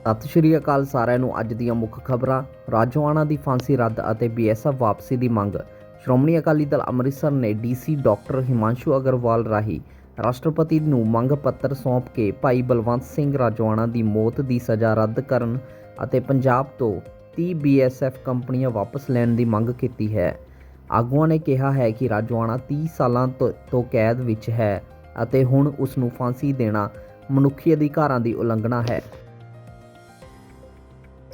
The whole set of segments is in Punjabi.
ਸਤਿ ਸ਼੍ਰੀ ਅਕਾਲ ਸਾਰਿਆਂ ਨੂੰ। ਅੱਜ ਦੀਆਂ ਮੁੱਖ ਖਬਰਾਂ, ਰਾਜੋਆਣਾ ਦੀ ਫਾਂਸੀ ਰੱਦ ਅਤੇ ਬੀਐਸਐਫ ਵਾਪਸੀ ਦੀ ਮੰਗ। ਸ਼੍ਰੋਮਣੀ ਅਕਾਲੀ ਦਲ ਅੰਮ੍ਰਿਤਸਰ ਨੇ ਡੀਸੀ ਡਾਕਟਰ ਹਿਮਾਂਸ਼ੂ ਅਗਰਵਾਲ ਰਾਹੀਂ ਰਾਸ਼ਟਰਪਤੀ ਨੂੰ ਮੰਗ ਪੱਤਰ ਸੌਂਪ ਕੇ ਭਾਈ ਬਲਵੰਤ ਸਿੰਘ ਰਾਜੋਆਣਾ ਦੀ ਮੌਤ ਦੀ ਸਜ਼ਾ ਰੱਦ ਕਰਨ ਅਤੇ ਪੰਜਾਬ ਤੋਂ 30 ਬੀਐਸਐਫ ਕੰਪਨੀਆਂ ਵਾਪਸ ਲੈਣ ਦੀ ਮੰਗ ਕੀਤੀ ਹੈ। ਆਗੂਆਂ ਨੇ ਕਿਹਾ ਹੈ ਕਿ ਰਾਜੋਆਣਾ 30 ਸਾਲਾਂ ਤੋਂ ਤੋਂ ਕੈਦ ਵਿੱਚ ਹੈ ਅਤੇ ਹੁਣ ਉਸ ਨੂੰ ਫਾਂਸੀ ਦੇਣਾ ਮਨੁੱਖੀ ਅਧਿਕਾਰਾਂ ਦੀ ਉਲੰਘਣਾ ਹੈ।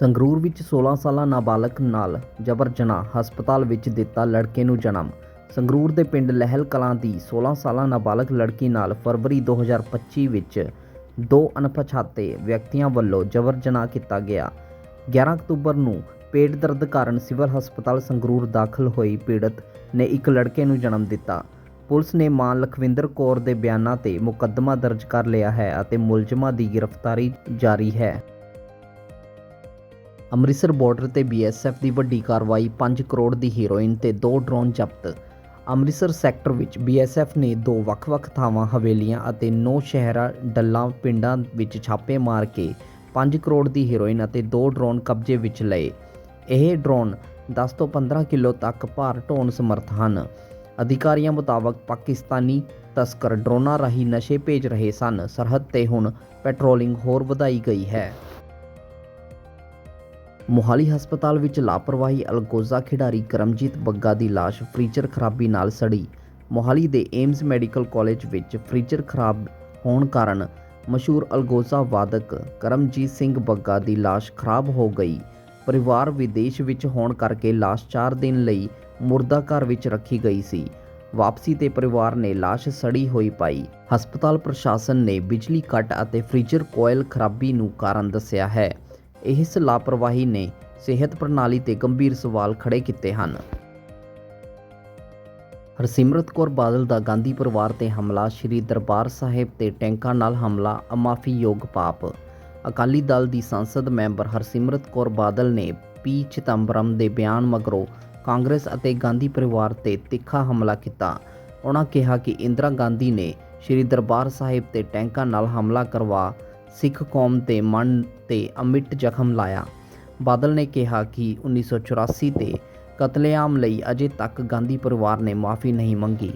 ਸੰਗਰੂਰ ਵਿੱਚ 16 ਸਾਲਾ ਨਾਬਾਲਗ ਨਾਲ ਜਬਰ ਜਨਾਹ ਹਸਪਤਾਲ ਵਿੱਚ ਦਿੱਤਾ ਲੜਕੇ ਨੂੰ ਜਨਮ। ਸੰਗਰੂਰ ਦੇ ਪਿੰਡ ਲਹਿਲ ਕਲਾਂ ਦੀ 16 ਸਾਲਾ ਨਾਬਾਲਗ ਲੜਕੀ ਨਾਲ ਫਰਵਰੀ 2025 ਵਿੱਚ ਦੋ ਅਣਪਛਾਤੇ ਵਿਅਕਤੀਆਂ ਵੱਲੋਂ ਜਬਰ ਜਨਾਹ ਕੀਤਾ ਗਿਆ। 11 ਅਕਤੂਬਰ ਨੂੰ ਪੇਟ ਦਰਦ ਕਾਰਨ ਸਿਵਲ ਹਸਪਤਾਲ ਸੰਗਰੂਰ ਦਾਖਲ ਹੋਈ ਪੀੜਤ ਨੇ ਇੱਕ ਲੜਕੇ ਨੂੰ ਜਨਮ ਦਿੱਤਾ। ਪੁਲਿਸ ਨੇ ਮਾਂ ਲਖਵਿੰਦਰ ਕੌਰ ਦੇ ਬਿਆਨਾਂ ਤੇ ਮੁਕੱਦਮਾ ਦਰਜ ਕਰ ਲਿਆ ਹੈ ਅਤੇ ਮੁਲਜ਼ਮਾਂ ਦੀ ਗ੍ਰਿਫਤਾਰੀ ਜਾਰੀ ਹੈ। ਅੰਮ੍ਰਿਤਸਰ ਬਾਰਡਰ ਤੇ ਬੀਐਸਐਫ ਦੀ ਵੱਡੀ ਕਾਰਵਾਈ 5 ਕਰੋੜ ਦੀ ਹੀਰੋਇਨ ਤੇ ਦੋ ਡਰੋਨ ਜ਼ਬਤ। ਅੰਮ੍ਰਿਤਸਰ ਸੈਕਟਰ ਵਿੱਚ ਬੀਐਸਐਫ ਨੇ ਦੋ ਵੱਖ-ਵੱਖ ਥਾਵਾਂ, ਹਵੇਲੀਆਂ ਅਤੇ ਨੌ ਸ਼ਹਿਰਾਂ, ਡੱਲਾਂ, ਪਿੰਡਾਂ ਵਿੱਚ ਛਾਪੇ ਮਾਰ ਕੇ 5 ਕਰੋੜ ਦੀ ਹੀਰੋਇਨ ਅਤੇ ਦੋ ਡਰੋਨ ਕਬਜ਼ੇ ਵਿੱਚ ਲਏ। ਇਹ ਡਰੋਨ 10 ਤੋਂ 15 ਕਿਲੋ ਤੱਕ ਭਾਰ ਢੋਣ ਸਮਰੱਥ ਹਨ। ਅਧਿਕਾਰੀਆਂ ਮੁਤਾਬਕ ਪਾਕਿਸਤਾਨੀ ਤਸਕਰ ਡਰੋਨਾਂ ਰਾਹੀਂ ਨਸ਼ੇ ਭੇਜ ਰਹੇ ਸਨ। ਸਰਹੱਦ ਤੇ ਹੁਣ ਪੈਟਰੋਲਿੰਗ ਹੋਰ ਵਧਾਈ ਗਈ ਹੈ। ਮੋਹਾਲੀ ਹਸਪਤਾਲ ਵਿੱਚ ਲਾਪਰਵਾਹੀ ਅਲਗੋਜ਼ਾ ਖਿਡਾਰੀ ਕਰਮਜੀਤ ਬੱਗਾ ਦੀ ਲਾਸ਼ ਫ੍ਰੀਜ਼ਰ ਖਰਾਬੀ ਨਾਲ ਸੜੀ। ਮੋਹਾਲੀ ਦੇ ਏਮਜ਼ ਮੈਡੀਕਲ ਕਾਲਜ ਵਿੱਚ ਫ੍ਰੀਜ਼ਰ ਖਰਾਬ ਹੋਣ ਕਾਰਨ ਮਸ਼ਹੂਰ ਅਲਗੋਜ਼ਾ ਵਾਦਕ ਕਰਮਜੀਤ ਸਿੰਘ ਬੱਗਾ ਦੀ ਲਾਸ਼ ਖਰਾਬ ਹੋ ਗਈ। ਪਰਿਵਾਰ ਵਿਦੇਸ਼ ਵਿੱਚ ਹੋਣ ਕਰਕੇ ਲਾਸ਼ 4 ਦਿਨ ਲਈ ਮੁਰਦਾ ਘਰ ਵਿੱਚ ਰੱਖੀ ਗਈ ਸੀ। ਵਾਪਸੀ ਤੇ ਪਰਿਵਾਰ ਨੇ ਲਾਸ਼ ਸੜੀ ਹੋਈ ਪਾਈ। ਹਸਪਤਾਲ ਪ੍ਰਸ਼ਾਸਨ ਨੇ ਬਿਜਲੀ ਕੱਟ ਅਤੇ ਫ੍ਰੀਜ਼ਰ ਕੋਇਲ ਖਰਾਬੀ ਨੂੰ ਕਾਰਨ ਦੱਸਿਆ ਹੈ। ਇਸ ਲਾਪਰਵਾਹੀ ਨੇ ਸਿਹਤ ਪ੍ਰਣਾਲੀ ਤੇ ਗੰਭੀਰ ਸਵਾਲ ਖੜੇ ਕੀਤੇ ਹਨ। ਹਰਸਿਮਰਤ ਕੌਰ ਬਾਦਲ ਦਾ ਗਾਂਧੀ ਪਰਿਵਾਰ ਤੇ ਹਮਲਾ, ਸ੍ਰੀ ਦਰਬਾਰ ਸਾਹਿਬ ਤੇ ਟੈਂਕਾਂ ਨਾਲ ਹਮਲਾ, ਅਮਾਫੀਯੋਗ ਪਾਪ। ਅਕਾਲੀ ਦਲ ਦੀ ਸੰਸਦ ਮੈਂਬਰ ਹਰਸਿਮਰਤ ਕੌਰ ਬਾਦਲ ਨੇ ਪੀ. ਚਿਦੰਬਰਮ ਦੇ ਬਿਆਨ ਮਗਰੋਂ ਕਾਂਗਰਸ ਅਤੇ ਗਾਂਧੀ ਪਰਿਵਾਰ ਤੇ ਤਿੱਖਾ ਹਮਲਾ ਕੀਤਾ। ਉਹਨਾਂ ਕਿਹਾ ਕਿ ਇੰਦਰਾ ਗਾਂਧੀ ਨੇ ਸ੍ਰੀ ਦਰਬਾਰ ਸਾਹਿਬ ਤੇ ਟੈਂਕਾਂ ਨਾਲ ਹਮਲਾ ਕਰਵਾ ਸਿੱਖ ਕੌਮ ਦੇ ਮਨ ਤੇ ਅਮਿੱਟ ਜ਼ਖਮ ਲਾਇਆ। ਬਾਦਲ ਨੇ ਕਿਹਾ ਕਿ 1984 ਤੇ ਕਤਲੇਆਮ ਲਈ ਅਜੇ ਤੱਕ ਗਾਂਧੀ ਪਰਿਵਾਰ ਨੇ ਮਾਫੀ ਨਹੀਂ ਮੰਗੀ।